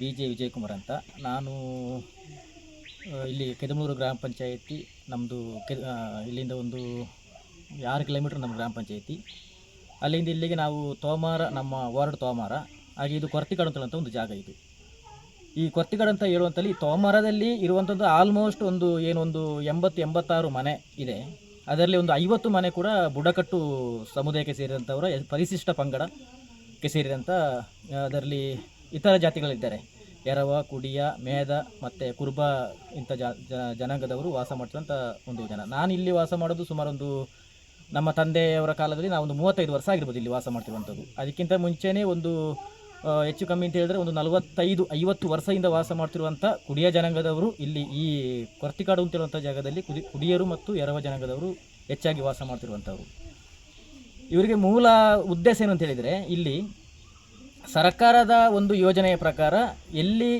B J Vijayakumar ಅಂತ. ನಾನು ಇಲ್ಲಿ ಕೆದಮೂರು ಗ್ರಾಮ ಪಂಚಾಯಿತಿ ನಮ್ಮದು ಕೆ ಇಲ್ಲಿಂದ ಒಂದು ಆರು ಕಿಲೋಮೀಟ್ರ್ ನಮ್ಮ ಗ್ರಾಮ ಪಂಚಾಯಿತಿ. ಅಲ್ಲಿಂದ ಇಲ್ಲಿಗೆ ನಾವು ತೋಮಾರ, ನಮ್ಮ ವಾರ್ಡ್ ತೋಮಾರ. ಹಾಗೆ ಇದು ಕೊರ್ತಿಕಾಡು ಅಂತ ಒಂದು ಜಾಗ ಇದು. ಈ ಕೊರ್ತಿಕಾಡು ಅಂತ ಹೇಳುವಂಥಲ್ಲಿ ತೋಮಾರದಲ್ಲಿ ಇರುವಂಥದ್ದು ಆಲ್ಮೋಸ್ಟ್ ಒಂದು ಏನೊಂದು ಎಂಬತ್ತು, ಎಂಬತ್ತಾರು ಮನೆ ಇದೆ. ಅದರಲ್ಲಿ ಒಂದು ಐವತ್ತು ಮನೆ ಕೂಡ ಬುಡಕಟ್ಟು ಸಮುದಾಯಕ್ಕೆ ಸೇರಿದಂಥವರ, ಪರಿಶಿಷ್ಟ ಪಂಗಡಕ್ಕೆ ಸೇರಿದಂಥ ಅದರಲ್ಲಿ ಇತರ ಜಾತಿಗಳಿದ್ದಾರೆ. ಎರವ, ಕುಡಿಯ, ಮೇದ ಮತ್ತು ಕುರುಬ ಇಂಥ ಜನಾಂಗದವರು ವಾಸ ಮಾಡ್ತಿರುವಂಥ ಒಂದು ಜನ. ನಾನು ಇಲ್ಲಿ ವಾಸ ಮಾಡೋದು ಸುಮಾರು ಒಂದು ನಮ್ಮ ತಂದೆಯವರ ಕಾಲದಲ್ಲಿ ನಾವು ಒಂದು ಮೂವತ್ತೈದು ವರ್ಷ ಆಗಿರ್ಬೋದು ಇಲ್ಲಿ ವಾಸ ಮಾಡ್ತಿರುವಂಥದ್ದು. ಅದಕ್ಕಿಂತ ಮುಂಚೆನೇ ಒಂದು ಹೆಚ್ಚು ಕಮ್ಮಿ ಅಂತ ಹೇಳಿದ್ರೆ ಒಂದು ನಲವತ್ತೈದು, ಐವತ್ತು ವರ್ಷದಿಂದ ವಾಸ ಮಾಡ್ತಿರುವಂಥ ಕುಡಿಯ ಜನಾಂಗದವರು ಇಲ್ಲಿ ಈ ಕೊರ್ತಿಕಾಡು ಅಂತಿರುವಂಥ ಜಾಗದಲ್ಲಿ ಕುಡಿ ಕುಡಿಯರು ಮತ್ತು ಎರವ ಜನಾಂಗದವರು ಹೆಚ್ಚಾಗಿ ವಾಸ ಮಾಡ್ತಿರುವಂಥವ್ರು. ಇವರಿಗೆ ಮೂಲ ಉದ್ದೇಶ ಏನು ಅಂತ ಹೇಳಿದರೆ ಇಲ್ಲಿ ಸರ್ಕಾರದ ಒಂದು ಯೋಜನೆಯ ಪ್ರಕಾರ ಎಲ್ಲಿ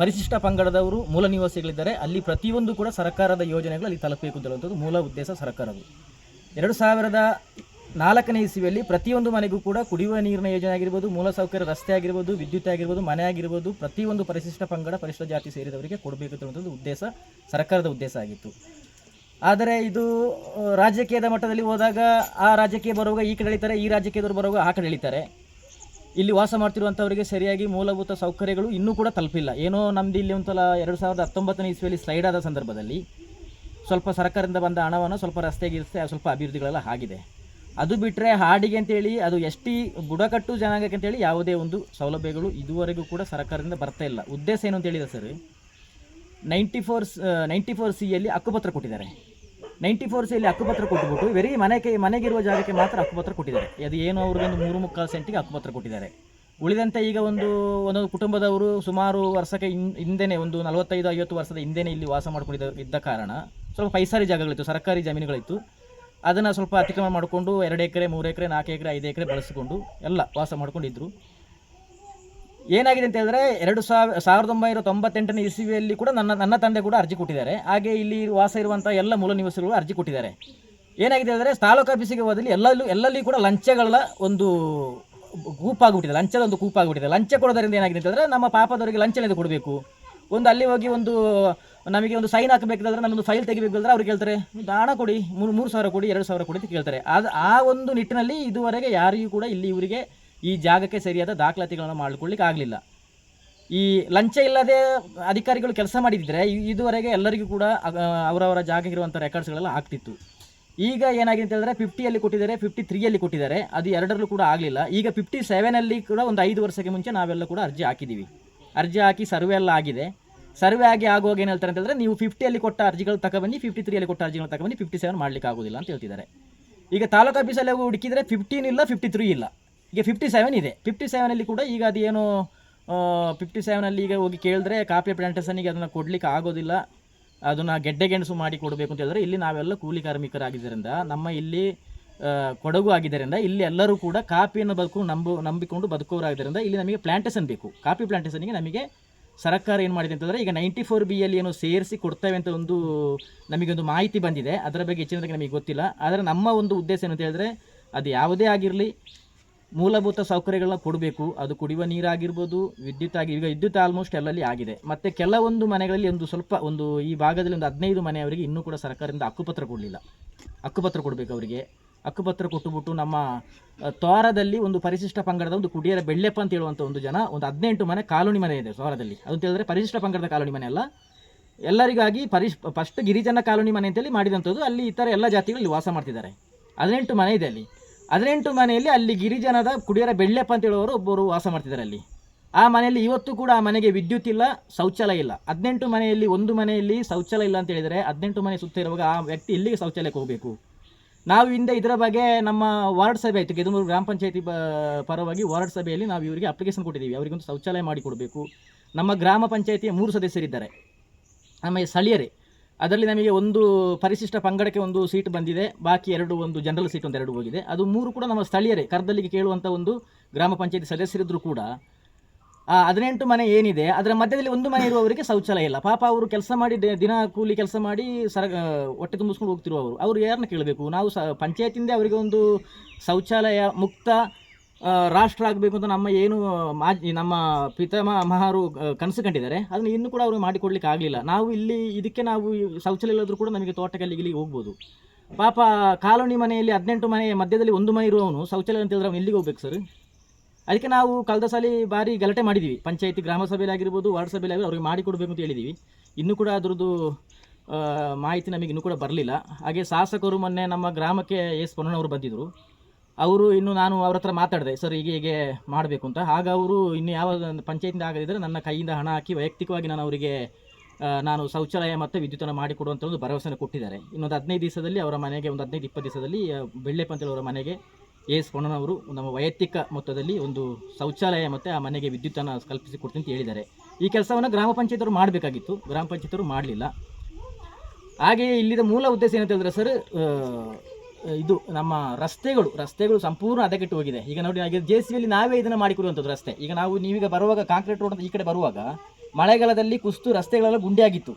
ಪರಿಶಿಷ್ಟ ಪಂಗಡದವರು ಮೂಲ ನಿವಾಸಿಗಳಿದ್ದಾರೆ, ಅಲ್ಲಿ ಪ್ರತಿಯೊಂದು ಕೂಡ ಸರ್ಕಾರದ ಯೋಜನೆಗಳು ಅಲ್ಲಿ ತಲುಪಬೇಕು ಅಂತ ಹೇಳುವಂಥದ್ದು ಮೂಲ ಉದ್ದೇಶ ಸರ್ಕಾರದ್ದು. ಎರಡು ಸಾವಿರದ ನಾಲ್ಕನೇ ಇಸ್ವಿಯಲ್ಲಿ ಪ್ರತಿಯೊಂದು ಮನೆಗೂ ಕೂಡ ಕುಡಿಯುವ ನೀರಿನ ಯೋಜನೆ ಆಗಿರ್ಬೋದು ಮೂಲಸೌಕರ್ಯ ರಸ್ತೆ ಆಗಿರ್ಬೋದು, ವಿದ್ಯುತ್ ಆಗಿರ್ಬೋದು, ಮನೆ ಆಗಿರ್ಬೋದು, ಪ್ರತಿಯೊಂದು ಪರಿಶಿಷ್ಟ ಪಂಗಡ, ಪರಿಶಿಷ್ಟ ಜಾತಿ ಸೇರಿದವರಿಗೆ ಕೊಡಬೇಕು ಅಂತ ಹೇಳುವಂಥದ್ದು ಉದ್ದೇಶ ಸರ್ಕಾರದ ಉದ್ದೇಶ ಆಗಿತ್ತು. ಆದರೆ ಇದು, ರಾಜಕೀಯದ ಮಟ್ಟದಲ್ಲಿ ಹೋದಾಗ ಆ ರಾಜ್ಯಕ್ಕೆ ಬರುವಾಗ ಈ ಕಡೆ ಎಳಿತಾರೆ, ಈ ರಾಜ್ಯಕ್ಕೆ ಬರುವಾಗ ಆ ಕಡೆ ಎಳಿತಾರೆ. ಇಲ್ಲಿ ವಾಸ ಮಾಡ್ತಿರುವಂಥವರಿಗೆ ಸರಿಯಾಗಿ ಮೂಲಭೂತ ಸೌಕರ್ಯಗಳು ಇನ್ನೂ ಕೂಡ ತಲುಪಿಲ್ಲ. ಏನೋ ನಮ್ದು ಇಲ್ಲಿ ಒಂದ್ಸಲ ಎರಡು ಸಾವಿರದ ಹತ್ತೊಂಬತ್ತನೇ ಇಸ್ವಿಯಲ್ಲಿ ಸ್ಲೈಡ್ ಆದ ಸಂದರ್ಭದಲ್ಲಿ ಸ್ವಲ್ಪ ಸರ್ಕಾರದಿಂದ ಬಂದ ಹಣವನ್ನು ಸ್ವಲ್ಪ ರಸ್ತೆಗೆ ಇರಿಸಿ ಸ್ವಲ್ಪ ಅಭಿವೃದ್ಧಿಗಳೆಲ್ಲ ಆಗಿದೆ. ಅದು ಬಿಟ್ಟರೆ ಹಾಡಿಗೆ ಅಂತೇಳಿ, ಅದು ಎಸ್ ಟಿ ಬುಡಕಟ್ಟು ಜನಾಂಗಕ್ಕೆ ಅಂತೇಳಿ ಯಾವುದೇ ಒಂದು ಸೌಲಭ್ಯಗಳು ಇದುವರೆಗೂ ಕೂಡ ಸರ್ಕಾರದಿಂದ ಬರ್ತಾ ಇಲ್ಲ. ಉದ್ದೇಶ ಏನು ಅಂತ ಹೇಳಿದೆ sir, ninety four ninety four ಸಿಯಲ್ಲಿ ಹಕ್ಕುಪತ್ರ ಕೊಟ್ಟಿದ್ದಾರೆ. ನೈಂಟಿ ಫೋರ್ ಸಿಯಲ್ಲಿ ಹಕ್ಕುಪತ್ರ ಕೊಟ್ಟುಬಿಟ್ಟು ವೆರಿ ಮನೆಗೆ, ಮನೆಗಿರುವ ಜಾಗಕ್ಕೆ ಮಾತ್ರ ಹಕ್ಕುಪತ್ರ ಕೊಟ್ಟಿದ್ದಾರೆ. ಅದು ಏನು ಅವ್ರಿಗೊಂದು ಮೂರು ಮುಕ್ಕಾಲು ಸೆಂಟಿಗೆ ಹಕ್ಕುಪತ್ರ ಕೊಟ್ಟಿದ್ದಾರೆ. ಉಳಿದಂತೆ ಈಗ ಒಂದು, ಒಂದೊಂದು ಕುಟುಂಬದವರು ಸುಮಾರು ವರ್ಷಕ್ಕೆ ಹಿಂದೆನೇ, ಒಂದು ನಲವತ್ತೈದು, ಐವತ್ತು ವರ್ಷದ ಹಿಂದೆನೇ ಇಲ್ಲಿ ವಾಸ ಮಾಡಿಕೊಂಡಿದ್ದ, ಇದ್ದ ಕಾರಣ ಸ್ವಲ್ಪ ಪೈಸಾರಿ ಜಾಗಗಳಿತ್ತು, ಸರ್ಕಾರಿ ಜಮೀನುಗಳಿತ್ತು. ಅದನ್ನು ಸ್ವಲ್ಪ ಅತಿಕ್ರಮ ಮಾಡಿಕೊಂಡು ಎರಡು ಎಕರೆ, ಮೂರು ಎಕರೆ, ನಾಲ್ಕು ಎಕರೆ, ಐದು ಎಕರೆ ಬಳಸಿಕೊಂಡು ಎಲ್ಲ ವಾಸ ಮಾಡ್ಕೊಂಡಿದ್ರು. ಏನಾಗಿದೆ ಅಂತ ಹೇಳಿದ್ರೆ ಎರಡು ಸಾವಿರ, ಸಾವಿರದ ಒಂಬೈನೂರ ತೊಂಬತ್ತೆಂಟನೇ ಇಸವಿಯಲ್ಲಿ ಕೂಡ ನನ್ನ ನನ್ನ ತಂದೆ ಕೂಡ ಅರ್ಜಿ ಕೊಟ್ಟಿದ್ದಾರೆ. ಹಾಗೆ ಇಲ್ಲಿ ವಾಸ ಇರುವಂಥ ಎಲ್ಲ ಮೂಲ ನಿವಾಸಿಗಳು ಅರ್ಜಿ ಕೊಟ್ಟಿದ್ದಾರೆ. ಏನಾಗಿದೆ ಅಂದರೆ ತಾಲೂಕು ಆಫೀಸಿಗೆ ಹೋದಲ್ಲಿ ಎಲ್ಲಲ್ಲೂ, ಎಲ್ಲಲ್ಲಿ ಕೂಡ ಲಂಚಗಳ ಒಂದು ಕೂಪಾಗ್ಬಿಟ್ಟಿದೆ ಲಂಚದ ಒಂದು ಕೂಪಾಗ್ಬಿಟ್ಟಿದೆ ಲಂಚ ಕೊಡೋದರಿಂದ ಏನಾಗಿದೆ ಅಂತಂದರೆ ನಮ್ಮ ಪಾಪದವರಿಗೆ ಲಂಚ ಕೊಡಬೇಕು. ಒಂದು ಅಲ್ಲಿ ಹೋಗಿ ಒಂದು, ನಮಗೆ ಒಂದು ಸೈನ್ ಹಾಕಬೇಕಾದ್ರೆ ನಮ್ಮದು ಫೈಲ್ ತೆಗಿಬೇಕಾದ್ರೆ ಅವ್ರು ಕೇಳ್ತಾರೆ, ಒಂದು ಹಣ ಕೊಡಿ, ಮೂರು ಮೂರು ಸಾವಿರ ಕೊಡಿ, ಎರಡು ಸಾವಿರ ಕೊಡಿ ಅಂತ ಕೇಳ್ತಾರೆ. ಅದು ಆ ಒಂದು ನಿಟ್ಟಿನಲ್ಲಿ ಇದುವರೆಗೆ ಯಾರಿಗೂ ಕೂಡ ಇಲ್ಲಿ ಇವರಿಗೆ ಈ ಜಾಗಕ್ಕೆ ಸರಿಯಾದ ದಾಖಲಾತಿಗಳನ್ನು ಮಾಡಿಕೊಳ್ಳಿಕ್ಕೆ ಆಗಲಿಲ್ಲ. ಈ ಲಂಚ ಇಲ್ಲದೆ ಅಧಿಕಾರಿಗಳು ಕೆಲಸ ಮಾಡಿದ್ರೆ ಇದುವರೆಗೆ ಎಲ್ಲರಿಗೂ ಕೂಡ ಅವರವರ ಜಾಗ ಇರುವಂಥ ರೆಕಾರ್ಡ್ಸ್ಗಳೆಲ್ಲ ಆಗ್ತಿತ್ತು. ಈಗ ಏನಾಗಿದೆ ಅಂತ ಹೇಳಿದ್ರೆ ಫಿಫ್ಟಿಯಲ್ಲಿ ಕೊಟ್ಟಿದ್ದಾರೆ ಫಿಫ್ಟಿ ತ್ರೀಯಲ್ಲಿ ಕೊಟ್ಟಿದ್ದಾರೆ. ಅದು ಎರಡರಲ್ಲೂ ಕೂಡ ಆಗಲಿಲ್ಲ. ಈಗ ಫಿಫ್ಟಿ ಸೆವೆನಲ್ಲಿ ಕೂಡ ಒಂದು ಐದು ವರ್ಷಕ್ಕೆ ಮುಂಚೆ ನಾವೆಲ್ಲ ಕೂಡ ಅರ್ಜಿ ಹಾಕಿದ್ದೀವಿ. ಅರ್ಜಿ ಹಾಕಿ ಸರ್ವೆ ಎಲ್ಲ ಆಗಿದೆ. ಸರ್ವೆ ಆಗಿ ಆಗುವಾಗ ಏನು ಹೇಳ್ತಾರೆ ಅಂತ ಹೇಳಿದ್ರೆ ನೀವು ಫಿಫ್ಟಿಯಲ್ಲಿ ಕೊಟ್ಟ ಅರ್ಜಿಗಳು ತಗೊಬನ್ನಿ ಫಿಫ್ಟಿ ತ್ರೀಯಲ್ಲಿ ಕೊಟ್ಟ ಅರ್ಜಿಗಳು ತಗೊಬನ್ನಿ ಫಿಫ್ಟಿ ಸೆವೆನ್ ಮಾಡಲಿಕ್ಕೆ ಆಗೋದಿಲ್ಲ ಅಂತ ಹೇಳ್ತಿದ್ದಾರೆ. ಈಗ ತಾಲೂಕು ಆಫೀಸಲ್ಲಿ ಹೋಗಿ ಹುಡುಕಿದ್ರೆ ಫಿಫ್ಟೀನ್ ಇಲ್ಲ ಫಿಫ್ಟಿ ತ್ರೀ ಇಲ್ಲ. ಈಗ ಫಿಫ್ಟಿ ಸೆವೆನ್ ಇದೆ. ಫಿಫ್ಟಿ ಸೆವೆನಲ್ಲಿ ಕೂಡ ಈಗ ಅದೇನು ಫಿಫ್ಟಿ ಸೆವೆನಲ್ಲಿ ಈಗ ಹೋಗಿ ಕೇಳಿದ್ರೆ ಕಾಫಿ ಪ್ಲಾಂಟೇಷನಿಗೆ ಅದನ್ನು ಕೊಡಲಿಕ್ಕೆ ಆಗೋದಿಲ್ಲ. ಅದನ್ನು ಗೆಡ್ಡೆ ಗೆಣಸು ಮಾಡಿ ಕೊಡಬೇಕು ಅಂತ ಹೇಳಿದ್ರೆ ಇಲ್ಲಿ ನಾವೆಲ್ಲ ಕೂಲಿ ಕಾರ್ಮಿಕರಾಗಿದ್ದರಿಂದ, ನಮ್ಮ ಇಲ್ಲಿ ಕೊಡಗು ಆಗಿದ್ದರಿಂದ ಇಲ್ಲಿ ಎಲ್ಲರೂ ಕೂಡ ಕಾಫಿಯನ್ನು ಬದುಕು, ನಂಬು, ನಂಬಿಕೊಂಡು ಬದುಕೋರಾಗಿದ್ದರಿಂದ ಇಲ್ಲಿ ನಮಗೆ ಪ್ಲಾಂಟೇಷನ್ ಬೇಕು. ಕಾಫಿ ಪ್ಲಾಂಟೇಷನ್ಗೆ ನಮಗೆ ಸರ್ಕಾರ ಏನು ಮಾಡಿದೆ ಅಂತಂದರೆ ಈಗ ನೈಂಟಿ ಫೋರ್ ಬಿ ಅಲ್ಲಿ ಏನು ಸೇರಿಸಿ ಕೊಡ್ತೇವೆ ಅಂತ ಒಂದು ನಮಗೊಂದು ಮಾಹಿತಿ ಬಂದಿದೆ. ಅದರ ಬಗ್ಗೆ ಹೆಚ್ಚಿನದಾಗಿ ನಮಗೆ ಗೊತ್ತಿಲ್ಲ. ಆದರೆ ನಮ್ಮ ಒಂದು ಉದ್ದೇಶ ಏನು ಅಂತ ಹೇಳಿದ್ರೆ ಅದು ಯಾವುದೇ ಆಗಿರಲಿ ಮೂಲಭೂತ ಸೌಕರ್ಯಗಳನ್ನ ಕೊಡಬೇಕು, ಅದು ಕುಡಿಯುವ ನೀರಾಗಿರ್ಬೋದು, ವಿದ್ಯುತ್ ಆಗಿ, ಈಗ ವಿದ್ಯುತ್ ಆಲ್ಮೋಸ್ಟ್ ಎಲ್ಲಲ್ಲಿ ಆಗಿದೆ. ಮತ್ತು ಕೆಲವೊಂದು ಮನೆಗಳಲ್ಲಿ ಒಂದು ಸ್ವಲ್ಪ ಒಂದು ಈ ಭಾಗದಲ್ಲಿ ಒಂದು ಹದಿನೈದು ಮನೆಯವರಿಗೆ ಇನ್ನೂ ಕೂಡ ಸರ್ಕಾರದಿಂದ ಹಕ್ಕುಪತ್ರ ಕೊಡಲಿಲ್ಲ. ಹಕ್ಕುಪತ್ರ ಕೊಡಬೇಕು ಅವರಿಗೆ. ಹಕ್ಕುಪತ್ರ ಕೊಟ್ಟುಬಿಟ್ಟು ನಮ್ಮ ತೋರದಲ್ಲಿ ಒಂದು ಪರಿಶಿಷ್ಟ ಪಂಗಡದ ಒಂದು ಕುಡಿಯರ ಬೆಳ್ಳೆಪ್ಪ ಅಂತ ಹೇಳುವಂಥ ಒಂದು ಜನ, ಒಂದು ಹದಿನೆಂಟು ಮನೆ ಕಾಲೋನಿ ಮನೆ ಇದೆ ತ್ವಾರದಲ್ಲಿ ಅದು ಹೇಳಿದ್ರೆ ಪರಿಶಿಷ್ಟ ಪಂಗಡದ ಕಾಲೋನಿ ಮನೆ ಅಲ್ಲ. ಎಲ್ಲರಿಗಾಗಿ ಪರಿಶ್ ಫಸ್ಟ್ ಗಿರಿಜನ ಕಾಲೋನಿ ಮನೆ ಅಂತೇಳಿ ಮಾಡಿದಂಥದ್ದು. ಅಲ್ಲಿ ಇತರ ಎಲ್ಲ ಜಾತಿಗಳು ಇಲ್ಲಿ ವಾಸ ಮಾಡ್ತಿದ್ದಾರೆ. ಹದಿನೆಂಟು ಮನೆ ಇದೆ ಅಲ್ಲಿ. ಹದಿನೆಂಟು ಮನೆಯಲ್ಲಿ ಅಲ್ಲಿ ಗಿರಿಜನದ ಕುಡಿಯರ ಬೆಳ್ಳೆಪ್ಪ ಅಂತ ಹೇಳುವವರು ಒಬ್ಬರು ವಾಸ ಮಾಡ್ತಿದ್ದಾರೆ ಅಲ್ಲಿ ಆ ಮನೆಯಲ್ಲಿ ಇವತ್ತು ಕೂಡ ಆ ಮನೆಗೆ ವಿದ್ಯುತ್ ಇಲ್ಲ, ಶೌಚಾಲಯ ಇಲ್ಲ. ಹದಿನೆಂಟು ಮನೆಯಲ್ಲಿ ಒಂದು ಮನೆಯಲ್ಲಿ ಶೌಚಾಲಯ ಇಲ್ಲ ಅಂತ ಹೇಳಿದರೆ ಹದಿನೆಂಟು ಮನೆ ಸುತ್ತ ಇರುವಾಗ ಆ ವ್ಯಕ್ತಿ ಇಲ್ಲಿಗೆ ಶೌಚಾಲಯಕ್ಕೆ ಹೋಗಬೇಕು. ನಾವು ಹಿಂದೆ ಇದರ ಬಗ್ಗೆ ನಮ್ಮ ವಾರ್ಡ್ ಸಭೆ ಆಯಿತು ಗೆದಮೂರು ಗ್ರಾಮ ಪಂಚಾಯತಿ ಪರವಾಗಿ ವಾರ್ಡ್ ಸಭೆಯಲ್ಲಿ ನಾವು ಇವರಿಗೆ ಅಪ್ಲಿಕೇಶನ್ ಕೊಟ್ಟಿದ್ದೀವಿ. ಅವರಿಗೊಂದು ಶೌಚಾಲಯ ಮಾಡಿ ಕೊಡಬೇಕು. ನಮ್ಮ ಗ್ರಾಮ ಪಂಚಾಯತಿಯ ಮೂರು ಸದಸ್ಯರಿದ್ದಾರೆ. ನಮ್ಮ ಸ್ಥಳೀಯರೇ. ಅದರಲ್ಲಿ ನಮಗೆ ಒಂದು ಪರಿಶಿಷ್ಟ ಪಂಗಡಕ್ಕೆ ಒಂದು ಸೀಟ್ ಬಂದಿದೆ. ಬಾಕಿ ಎರಡು ಒಂದು ಜನರಲ್ ಸೀಟ್ ಒಂದು ಎರಡು ಹೋಗಿದೆ. ಅದು ಮೂರು ಕೂಡ ನಮ್ಮ ಸ್ಥಳೀಯರೇ, ಕರ್ದಲ್ಲಿಗೆ ಕೇಳುವಂಥ ಒಂದು ಗ್ರಾಮ ಪಂಚಾಯತಿ ಸದಸ್ಯರಿದ್ದರೂ ಕೂಡ. ಆ ಹದಿನೆಂಟು ಮನೆ ಏನಿದೆ, ಅದರ ಮಧ್ಯದಲ್ಲಿ ಒಂದು ಮನೆ ಇರುವವರಿಗೆ ಶೌಚಾಲಯ ಇಲ್ಲ. ಪಾಪ ಅವರು ಕೆಲಸ ಮಾಡಿ ದಿನ ಕೂಲಿ ಕೆಲಸ ಮಾಡಿ ಸರ ಹೊಟ್ಟೆ ತುಂಬಿಸ್ಕೊಂಡು ಹೋಗ್ತಿರುವವರು. ಅವರು ಯಾರನ್ನ ಕೇಳಬೇಕು? ನಾವು ಸ, ಪಂಚಾಯತಿಂದ ಅವರಿಗೆ ಒಂದು ಶೌಚಾಲಯ ಮುಕ್ತ ರಾಷ್ಟ್ರ ಆಗಬೇಕು ಅಂತ ನಮ್ಮ ಏನು ಮಾಜಿ ನಮ್ಮ ಪಿತಾಮಹರು ಮಹಾರು ಕನಸು ಕಂಡಿದ್ದಾರೆ. ಅದನ್ನು ಇನ್ನೂ ಕೂಡ ಅವರು ಮಾಡಿಕೊಡ್ಲಿಕ್ಕೆ ಆಗಲಿಲ್ಲ. ನಾವು ಇಲ್ಲಿ ಇದಕ್ಕೆ ನಾವು ಶೌಚಾಲಯ ಇಲ್ಲದ್ರೂ ಕೂಡ ನಮಗೆ ತೋಟಕ್ಕೆ ಇಲ್ಲಿಗೆ ಹೋಗ್ಬೋದು. ಪಾಪ ಕಾಲೋನಿ ಮನೆಯಲ್ಲಿ ಹದಿನೆಂಟು ಮನೆ, ಮಧ್ಯದಲ್ಲಿ ಒಂದು ಮನೆ ಇರುವವನು ಶೌಚಾಲಯ ಅಂತ ಹೇಳಿದ್ರೆ ಅವ್ನು ಎಲ್ಲಿಗೆ ಹೋಗ್ಬೇಕು ಸರ್ ಅದಕ್ಕೆ ನಾವು ಕಳೆದ ಸಾಲಿ ಬಾರಿ ಗಲಾಟೆ ಮಾಡಿದ್ದೀವಿ ಪಂಚಾಯತಿ, ಗ್ರಾಮ ಸಭೆಯಲ್ಲಿ ಆಗಿರ್ಬೋದು, ವಾರ್ಡ್ ಸಭೆಯಲ್ಲಿ ಆಗಿರ್ಬೋದು, ಅವ್ರಿಗೆ ಮಾಡಿಕೊಡ್ಬೇಕು ಅಂತ ಹೇಳಿದ್ದೀವಿ ಇನ್ನೂ ಕೂಡ ಅದರದ್ದು ಮಾಹಿತಿ ನಮಗೆ ಇನ್ನೂ ಕೂಡ ಬರಲಿಲ್ಲ. ಹಾಗೆ ಶಾಸಕರು ಮೊನ್ನೆ ನಮ್ಮ ಗ್ರಾಮಕ್ಕೆ ಎಸ್ ಪೊನ್ನಣ್ಣವರು ಬಂದಿದ್ದರು ಅವರು ಇನ್ನು ನಾನು ಅವ್ರ ಹತ್ರ ಮಾತಾಡಿದೆ, ಸರ್, ಹೀಗೆ ಹೀಗೆ ಮಾಡಬೇಕು ಅಂತ. ಆಗ ಅವರು ಇನ್ನು ಯಾವ ಪಂಚಾಯತಿಂದ ಆಗದಿದ್ದರೆ ನನ್ನ ಕೈಯಿಂದ ಹಣ ಹಾಕಿ ವೈಯಕ್ತಿಕವಾಗಿ ನಾನು ಅವರಿಗೆ ನಾನು ಶೌಚಾಲಯ ಮತ್ತು ವಿದ್ಯುತ್ತನ್ನು ಮಾಡಿಕೊಡುವಂಥ ಒಂದು ಭರವಸೆಯನ್ನು ಕೊಟ್ಟಿದ್ದಾರೆ. ಇನ್ನೊಂದು ಹದಿನೈದು ದಿವಸದಲ್ಲಿ ಅವರ ಮನೆಗೆ, ಒಂದು ಹದಿನೈದು ಇಪ್ಪತ್ತು ದಿವಸದಲ್ಲಿ ಬೆಳ್ಳೆ ಅವರ ಮನೆಗೆ ಎಸ್ ಅವರು ನಮ್ಮ ವೈಯಕ್ತಿಕ ಮೊತ್ತದಲ್ಲಿ ಒಂದು ಶೌಚಾಲಯ ಮತ್ತು ಆ ಮನೆಗೆ ವಿದ್ಯುತ್ತನ್ನು ಕಲ್ಪಿಸಿ ಕೊಡ್ತೀನಿ ಅಂತ ಹೇಳಿದ್ದಾರೆ. ಈ ಕೆಲಸವನ್ನು ಗ್ರಾಮ ಪಂಚಾಯತರು ಮಾಡಬೇಕಾಗಿತ್ತು. ಗ್ರಾಮ ಪಂಚಾಯತರು ಮಾಡಲಿಲ್ಲ. ಹಾಗೆಯೇ ಇಲ್ಲಿದ ಮೂಲ ಉದ್ದೇಶ ಏನಂತ ಹೇಳಿದ್ರೆ, ಸರ್ ಇದು ನಮ್ಮ ರಸ್ತೆಗಳು ರಸ್ತೆಗಳು ಸಂಪೂರ್ಣ ಅದಕ್ಕೆ ಹೋಗಿದೆ. ಈಗ ನೋಡಿ ಜೆ ಸಿ ಬಿಯಲ್ಲಿ ನಾವೇ ಇದನ್ನು ಮಾಡಿಕೊಡುವಂಥದ್ದು ರಸ್ತೆ. ಈಗ ನಾವು ನೀವೀಗ ಬರುವಾಗ ಕಾಂಕ್ರೀಟ್ ರೋಡ್ ಈ ಕಡೆ ಬರುವಾಗ ಮಳೆಗಾಲದಲ್ಲಿ ಕುಸ್ತು ರಸ್ತೆಗಳೆಲ್ಲ ಗುಂಡಿಯಾಗಿತ್ತು.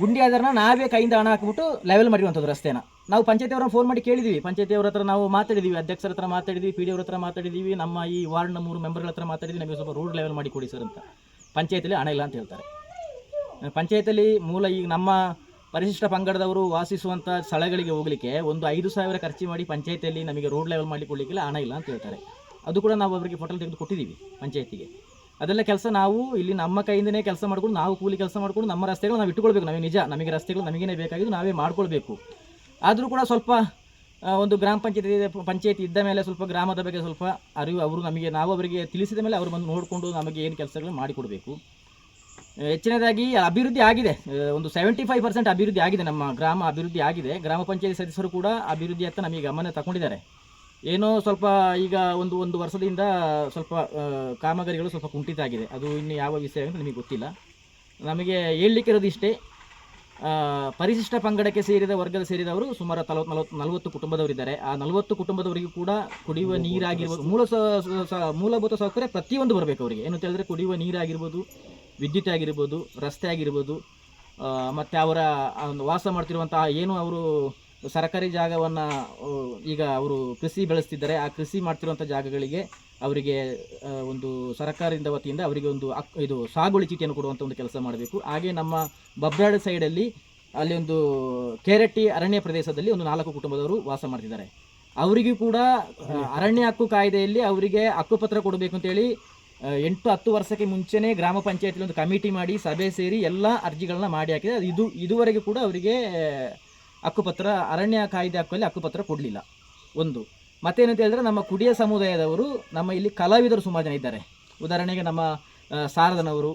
ಗುಂಡಿ ಆದ್ರನ್ನ ನಾವೇ ಕೈಯಿಂದ ಹಣ ಹಾಕಿಬಿಟ್ಟು ಲೆವೆಲ್ ಮಾಡಿರುವಂಥದ್ದು ರಸ್ತೆನ. ನಾವು ಪಂಚಾಯತಿ ಅವ್ರನ್ನ ಫೋನ್ ಮಾಡಿ ಕೇಳಿದ್ವಿ. ಪಂಚಾಯತಿ ಅವ್ರ ಹತ್ರ ನಾವು ಮಾತಾಡಿದ್ವಿ, ಅಧ್ಯಕ್ಷರ ಹತ್ರ ಮಾತಾಡಿದ್ವಿ ಪಿ ಡಿ ಅವ್ರ ಹತ್ರ ಮಾತಾಡಿದ್ವಿ, ನಮ್ಮ ಈ ವಾರ್ಡ್ನ ಮೂರು ಮೆಂಬರ್ಗಳ ಹತ್ರ ಮಾತಾಡಿದ್ವಿ, ನಮಗೆ ಸ್ವಲ್ಪ ರೋಡ್ ಲೆವೆಲ್ ಮಾಡಿ ಕೊಡಿ ಸರ್ ಅಂತ. ಪಂಚಾಯತಿಲಿ ಹಣ ಇಲ್ಲ ಅಂತ ಹೇಳ್ತಾರೆ. ಪಂಚಾಯತಲ್ಲಿ ಮೂಲ ಈಗ ನಮ್ಮ ಪರಿಶಿಷ್ಟ ಪಂಗಡದವರು ವಾಸಿಸುವಂಥ ಸ್ಥಳಗಳಿಗೆ ಹೋಗಲಿಕ್ಕೆ ಒಂದು ಐದು ಸಾವಿರ ಖರ್ಚು ಮಾಡಿ ಪಂಚಾಯತಿಯಲ್ಲಿ ನಮಗೆ ರೋಡ್ ಲೆವೆಲ್ ಮಾಡಿ ಕೊಡಲಿಕ್ಕಿಲ್ಲ ಹಣ ಇಲ್ಲ ಅಂತ ಹೇಳ್ತಾರೆ. ಅದು ಕೂಡ ನಾವು ಅವರಿಗೆ ಫೋಟೋಲ್ ತೆಗೆದು ಕೊಟ್ಟಿದ್ದೀವಿ ಪಂಚಾಯತಿಗೆ. ಅದೆಲ್ಲ ಕೆಲಸ ನಾವು ಇಲ್ಲಿ ನಮ್ಮ ಕೈಯಿಂದನೇ ಕೆಲಸ ಮಾಡ್ಕೊಂಡು ನಾವು ಕೂಲಿ ಕೆಲಸ ಮಾಡ್ಕೊಂಡು ನಮ್ಮ ರಸ್ತೆಗಳು ನಾವು ಇಟ್ಟುಕೊಳ್ಬೇಕು. ನಮಗೆ ನಿಜ, ನಮಗೆ ರಸ್ತೆಗಳು ನಮಗೇನೇ ಬೇಕಾಗಿದ್ದು ನಾವೇ ಮಾಡ್ಕೊಳ್ಬೇಕು. ಆದರೂ ಕೂಡ ಸ್ವಲ್ಪ ಒಂದು ಗ್ರಾಮ ಪಂಚಾಯತಿ ಪಂಚಾಯತಿ ಇದ್ದ ಮೇಲೆ ಸ್ವಲ್ಪ ಗ್ರಾಮದ ಬಗ್ಗೆ ಸ್ವಲ್ಪ ಅರಿವು ಅವರು ನಮಗೆ, ನಾವು ಅವರಿಗೆ ತಿಳಿಸಿದ ಮೇಲೆ ಅವರು ಬಂದು ನೋಡಿಕೊಂಡು ನಮಗೆ ಏನು ಕೆಲಸಗಳು ಮಾಡಿಕೊಡಬೇಕು. ಹೆಚ್ಚಿನದಾಗಿ ಅಭಿವೃದ್ಧಿ ಆಗಿದೆ. ಒಂದು ಸೆವೆಂಟಿ ಫೈವ್ ಪರ್ಸೆಂಟ್ ಅಭಿವೃದ್ಧಿ ಆಗಿದೆ ನಮ್ಮ ಗ್ರಾಮ ಅಭಿವೃದ್ಧಿ ಆಗಿದೆ. ಗ್ರಾಮ ಪಂಚಾಯತಿ ಸದಸ್ಯರು ಕೂಡ ಅಭಿವೃದ್ಧಿ ಅಂತ ನಮಗೆ ಗಮನ ತಗೊಂಡಿದ್ದಾರೆ ಏನೋ ಸ್ವಲ್ಪ ಈಗ ಒಂದು ಒಂದು ವರ್ಷದಿಂದ ಸ್ವಲ್ಪ ಕಾಮಗಾರಿಗಳು ಸ್ವಲ್ಪ ಕುಂಠಿತ ಆಗಿದೆ ಅದು ಇನ್ನು ಯಾವ ವಿಷಯ ಅಂತ ನಿಮಗೆ ಗೊತ್ತಿಲ್ಲ. ನಮಗೆ ಹೇಳಲಿಕ್ಕಿರೋದು ಇಷ್ಟೇ ಪರಿಶಿಷ್ಟ ಪಂಗಡಕ್ಕೆ ಸೇರಿದ ವರ್ಗದ ಸೇರಿದವರು ಸುಮಾರು ನಲವತ್ತು ನಲವತ್ತು ನಲವತ್ತು ಕುಟುಂಬದವರಿದ್ದಾರೆ. ಆ ನಲವತ್ತು ಕುಟುಂಬದವರಿಗೂ ಕೂಡ ಕುಡಿಯುವ ನೀರಾಗಿರ್ಬೋದು, ಮೂಲ ಸ- ಮೂಲಭೂತ ಸೌಕರ್ಯ ಪ್ರತಿಯೊಂದು ಬರಬೇಕು ಅವರಿಗೆ. ಏನು ಹೇಳಿದ್ರೆ ಕುಡಿಯುವ ನೀರಾಗಿರ್ಬೋದು ವಿದ್ಯುತ್ ಆಗಿರ್ಬೋದು, ರಸ್ತೆ ಆಗಿರ್ಬೋದು ಮತ್ತು ಅವರ ಒಂದು ವಾಸ ಮಾಡ್ತಿರುವಂತಹ ಏನು ಅವರು ಸರ್ಕಾರಿ ಜಾಗವನ್ನು ಈಗ ಅವರು ಕೃಷಿ ಬೆಳೆಸ್ತಿದ್ದಾರೆ, ಆ ಕೃಷಿ ಮಾಡ್ತಿರುವಂಥ ಜಾಗಗಳಿಗೆ ಅವರಿಗೆ ಒಂದು ಸರ್ಕಾರದಿಂದ ವತಿಯಿಂದ ಅವರಿಗೆ ಒಂದು ಇದು ಸಾಗುವಳಿ ಚೀಟಿಯನ್ನು ಕೊಡುವಂಥ ಒಂದು ಕೆಲಸ ಮಾಡಬೇಕು. ಹಾಗೆ ನಮ್ಮ ಬಬ್ರಾಡ್ ಸೈಡಲ್ಲಿ ಅಲ್ಲಿ ಒಂದು ಕೆರೆಟ್ಟಿ ಅರಣ್ಯ ಪ್ರದೇಶದಲ್ಲಿ ಒಂದು ನಾಲ್ಕು ಕುಟುಂಬದವರು ವಾಸ ಮಾಡ್ತಿದ್ದಾರೆ. ಅವರಿಗೂ ಕೂಡ ಅರಣ್ಯ ಹಕ್ಕು ಕಾಯ್ದೆಯಲ್ಲಿ ಅವರಿಗೆ ಹಕ್ಕುಪತ್ರ ಕೊಡಬೇಕು ಅಂತೇಳಿ ಎಂಟು ಹತ್ತು ವರ್ಷಕ್ಕೆ ಮುಂಚೆನೇ ಗ್ರಾಮ ಪಂಚಾಯತಿಲಿ ಒಂದು ಕಮಿಟಿ ಮಾಡಿ ಸಭೆ ಸೇರಿ ಎಲ್ಲ ಅರ್ಜಿಗಳನ್ನ ಮಾಡಿ ಹಾಕಿದೆ. ಅದು ಇದು ಇದುವರೆಗೂ ಕೂಡ ಅವರಿಗೆ ಹಕ್ಕುಪತ್ರ ಅರಣ್ಯ ಕಾಯ್ದೆ ಹಕ್ಕಲ್ಲಿ ಹಕ್ಕುಪತ್ರ ಕೊಡಲಿಲ್ಲ. ಒಂದು. ಮತ್ತೇನಂತ ಹೇಳಿದ್ರೆ ನಮ್ಮ ಕುಡಿಯ ಸಮುದಾಯದವರು ನಮ್ಮ ಇಲ್ಲಿ ಕಲಾವಿದರು ಸುಮಾರು ಜನ ಇದ್ದಾರೆ. ಉದಾಹರಣೆಗೆ ನಮ್ಮ ಸಾರದನವರು ಶಾರದನವರು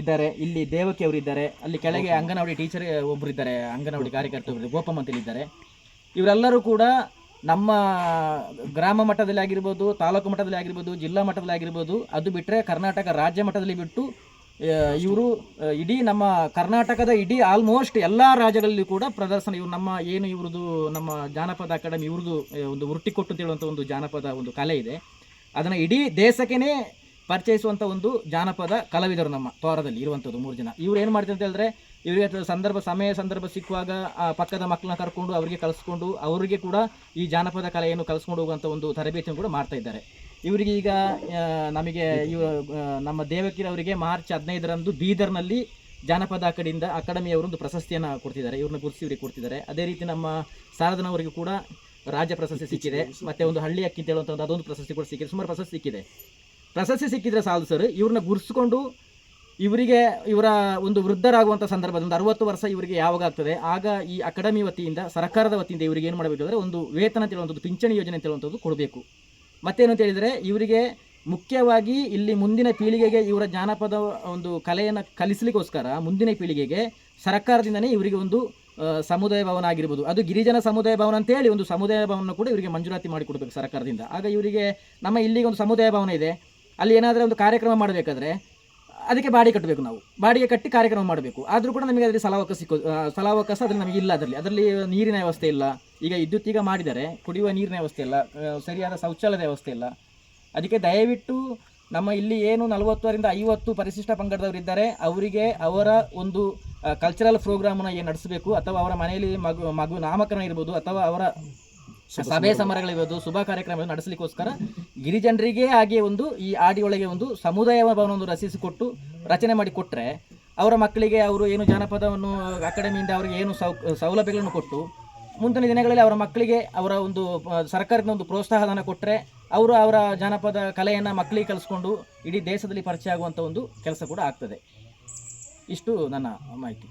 ಇದ್ದಾರೆ. ಇಲ್ಲಿ ದೇವಕಿ ಅವರು ಇದ್ದಾರೆ. ಅಲ್ಲಿ ಕೆಳಗೆ ಅಂಗನವಾಡಿ ಟೀಚರ್ ಒಬ್ಬರು ಇದ್ದಾರೆ. ಅಂಗನವಾಡಿ ಕಾರ್ಯಕರ್ತರು ಗೋಪಮ್ಮ ಅಂತೇಳಿ ಇದ್ದಾರೆ. ಇವರೆಲ್ಲರೂ ಕೂಡ ನಮ್ಮ ಗ್ರಾಮ ಮಟ್ಟದಲ್ಲಿ ಆಗಿರ್ಬೋದು, ತಾಲೂಕು ಮಟ್ಟದಲ್ಲಿ ಆಗಿರ್ಬೋದು, ಜಿಲ್ಲಾ ಮಟ್ಟದಲ್ಲಿ ಆಗಿರ್ಬೋದು, ಅದು ಬಿಟ್ಟರೆ ಕರ್ನಾಟಕ ರಾಜ್ಯ ಮಟ್ಟದಲ್ಲಿ ಬಿಟ್ಟು ಇವರು ಇಡೀ ನಮ್ಮ ಕರ್ನಾಟಕದ ಇಡೀ ಆಲ್ಮೋಸ್ಟ್ ಎಲ್ಲ ರಾಜ್ಯಗಳಲ್ಲಿ ಕೂಡ ಪ್ರದರ್ಶನ, ಇವರು ನಮ್ಮ ಏನು ಇವ್ರದ್ದು ನಮ್ಮ ಜಾನಪದ ಅಕಾಡೆಮಿ, ಇವ್ರದ್ದು ಒಂದು ಉರುಟಿಕೊಟ್ಟು ಅಂತ ಹೇಳುವಂಥ ಒಂದು ಜಾನಪದ ಒಂದು ಕಲೆ ಇದೆ. ಅದನ್ನು ಇಡೀ ದೇಶಕ್ಕೇ ಪರಿಚಯಿಸುವಂಥ ಒಂದು ಜಾನಪದ ಕಲಾವಿದರು ನಮ್ಮ ತೋರದಲ್ಲಿ ಇರುವಂಥದ್ದು ಮೂರು ಜನ. ಇವ್ರು ಏನು ಮಾಡ್ತಾರೆ ಅಂತ ಹೇಳಿದ್ರೆ ಇವರಿಗೆ ಸಂದರ್ಭ, ಸಮಯ ಸಂದರ್ಭ ಸಿಕ್ಕುವಾಗ ಪಕ್ಕದ ಮಕ್ಕಳನ್ನ ಕರ್ಕೊಂಡು ಅವರಿಗೆ ಕಲಿಸ್ಕೊಂಡು ಅವರಿಗೆ ಕೂಡ ಈ ಜಾನಪದ ಕಲೆಯನ್ನು ಕಲಿಸ್ಕೊಂಡು ಹೋಗುವಂಥ ಒಂದು ತರಬೇತಿಯನ್ನು ಕೂಡ ಮಾಡ್ತಾ ಇದ್ದಾರೆ. ಇವರಿಗೆ ಈಗ ನಮಗೆ ಇವ ನಮ್ಮ ದೇವಕಿರ ಅವರಿಗೆ ಮಾರ್ಚ್ ಹದಿನೈದರಂದು ಬೀದರ್ನಲ್ಲಿ ಜಾನಪದ ಅಕಾಡೆಮಿಯಿಂದ ಅಕಾಡೆಮಿಯವರೊಂದು ಪ್ರಶಸ್ತಿಯನ್ನು ಕೊಡ್ತಿದ್ದಾರೆ. ಇವ್ರನ್ನ ಗುರುತಿಸಿ ಇವರಿಗೆ ಕೊಡ್ತಿದ್ದಾರೆ. ಅದೇ ರೀತಿ ನಮ್ಮ ಸಾರದನವರಿಗೂ ಕೂಡ ರಾಜ್ಯ ಪ್ರಶಸ್ತಿ ಸಿಕ್ಕಿದೆ. ಮತ್ತೆ ಒಂದು ಹಳ್ಳಿ ಅಕ್ಕಿ ಅಂತ ಅದೊಂದು ಪ್ರಶಸ್ತಿ ಕೂಡ ಸಿಕ್ಕಿದೆ. ಸುಮಾರು ಪ್ರಶಸ್ತಿ ಸಿಕ್ಕಿದೆ. ಪ್ರಶಸ್ತಿ ಸಿಕ್ಕಿದ್ರೆ ಸಾಲದು ಸರ್ ಇವ್ರನ್ನ ಗುರುತಿಸ್ಕೊಂಡು ಇವರಿಗೆ, ಇವರ ಒಂದು ವೃದ್ಧರಾಗುವಂಥ ಸಂದರ್ಭದಲ್ಲಿ ಒಂದು ಅರವತ್ತು ವರ್ಷ ಇವರಿಗೆ ಯಾವಾಗ ಆಗ್ತದೆ? ಆಗ ಈ ಅಕಾಡೆಮಿ ವತಿಯಿಂದ, ಸರ್ಕಾರದ ವತಿಯಿಂದ ಇವರಿಗೆ ಏನು ಮಾಡಬೇಕು ಅಂದರೆ ಒಂದು ವೇತನ ಅಂತ ಹೇಳುವಂಥದ್ದು ಪಿಂಚಣಿ ಯೋಜನೆ ಅಂತ ಹೇಳುವಂಥದ್ದು ಕೊಡಬೇಕು. ಮತ್ತೇನು ಅಂತ ಹೇಳಿದರೆ, ಇವರಿಗೆ ಮುಖ್ಯವಾಗಿ ಇಲ್ಲಿ ಮುಂದಿನ ಪೀಳಿಗೆಗೆ ಇವರ ಜಾನಪದ ಒಂದು ಕಲೆಯನ್ನು ಕಲಿಸಲಿಕ್ಕೋಸ್ಕರ ಮುಂದಿನ ಪೀಳಿಗೆಗೆ ಸರ್ಕಾರದಿಂದನೇ ಇವರಿಗೆ ಒಂದು ಸಮುದಾಯ ಭವನ ಆಗಿರ್ಬೋದು. ಅದು ಗಿರಿಜನ ಸಮುದಾಯ ಭವನ ಅಂತೇಳಿ ಒಂದು ಸಮುದಾಯ ಭವನ ಕೂಡ ಇವರಿಗೆ ಮಂಜೂರಾತಿ ಮಾಡಿಕೊಡ್ಬೇಕು ಸರ್ಕಾರದಿಂದ. ಆಗ ಇವರಿಗೆ ನಮ್ಮ ಇಲ್ಲಿಗೆ ಒಂದು ಸಮುದಾಯ ಭವನ ಇದೆ. ಅಲ್ಲಿ ಏನಾದರೂ ಒಂದು ಕಾರ್ಯಕ್ರಮ ಮಾಡಬೇಕಾದ್ರೆ ಅದಕ್ಕೆ ಬಾಡಿಗೆ ಕಟ್ಟಬೇಕು ನಾವು. ಬಾಡಿಗೆ ಕಟ್ಟಿ ಕಾರ್ಯಕ್ರಮ ಮಾಡಬೇಕು. ಆದರೂ ಕೂಡ ನಮಗೆ ಅದರಲ್ಲಿ ಸಲಾವಕಾಶ ಸಿಕ್ಕೋ ಸಲಾವಕಾಶ ಅದರಲ್ಲಿ ನಮಗೆ ಇಲ್ಲ ಅದರಲ್ಲಿ. ಅದರಲ್ಲಿ ನೀರಿನ ವ್ಯವಸ್ಥೆ ಇಲ್ಲ. ಈಗ ವಿದ್ಯುತ್ ಈಗ ಮಾಡಿದರೆ ಕುಡಿಯುವ ನೀರಿನ ವ್ಯವಸ್ಥೆ ಇಲ್ಲ ಸರಿಯಾದ ಶೌಚಾಲಯದ ವ್ಯವಸ್ಥೆ ಇಲ್ಲ. ಅದಕ್ಕೆ ದಯವಿಟ್ಟು ನಮ್ಮ ಇಲ್ಲಿ ಏನು ನಲವತ್ತರಿಂದ ಐವತ್ತು ಪರಿಶಿಷ್ಟ ಪಂಗಡದವರಿದ್ದಾರೆ ಅವರಿಗೆ ಅವರ ಒಂದು ಕಲ್ಚರಲ್ ಪ್ರೋಗ್ರಾಮನ್ನು ಏನು ನಡೆಸಬೇಕು, ಅಥವಾ ಅವರ ಮನೆಯಲ್ಲಿ ಮಗು ಮಗು ನಾಮಕರಣ ಇರ್ಬೋದು, ಅಥವಾ ಅವರ ಸಭೆ ಸಮಾರಂಭಗಳಿರ್ಬೋದು ಶುಭ ಕಾರ್ಯಕ್ರಮಗಳನ್ನು ನಡೆಸಲಿಕ್ಕೋಸ್ಕರ ಗಿರಿಜನರಿಗೆ ಹಾಗೆ ಒಂದು ಈ ಆಡಿಯೊಳಗೆ ಒಂದು ಸಮುದಾಯ ಭವನವನ್ನು ರಚಿಸಿಕೊಟ್ಟು ರಚನೆ ಮಾಡಿ ಕೊಟ್ಟರೆ ಅವರ ಮಕ್ಕಳಿಗೆ ಅವರು ಏನು ಜಾನಪದವನ್ನು ಅಕಾಡೆಮಿಯಿಂದ ಅವರಿಗೆ ಏನು ಸೌ ಸೌಲಭ್ಯಗಳನ್ನು ಕೊಟ್ಟು ಮುಂದಿನ ದಿನಗಳಲ್ಲಿ ಅವರ ಮಕ್ಕಳಿಗೆ ಅವರ ಒಂದು ಸರ್ಕಾರದ ಒಂದು ಪ್ರೋತ್ಸಾಹಧನ ಕೊಟ್ಟರೆ ಅವರು ಅವರ ಜಾನಪದ ಕಲೆಯನ್ನು ಮಕ್ಕಳಿಗೆ ಕಲಿಸ್ಕೊಂಡು ಇಡೀ ದೇಶದಲ್ಲಿ ಪರಿಚಯ ಆಗುವಂಥ ಒಂದು ಕೆಲಸ ಕೂಡ ಆಗ್ತದೆ. ಇಷ್ಟು ನನ್ನ ಮಾಹಿತಿ.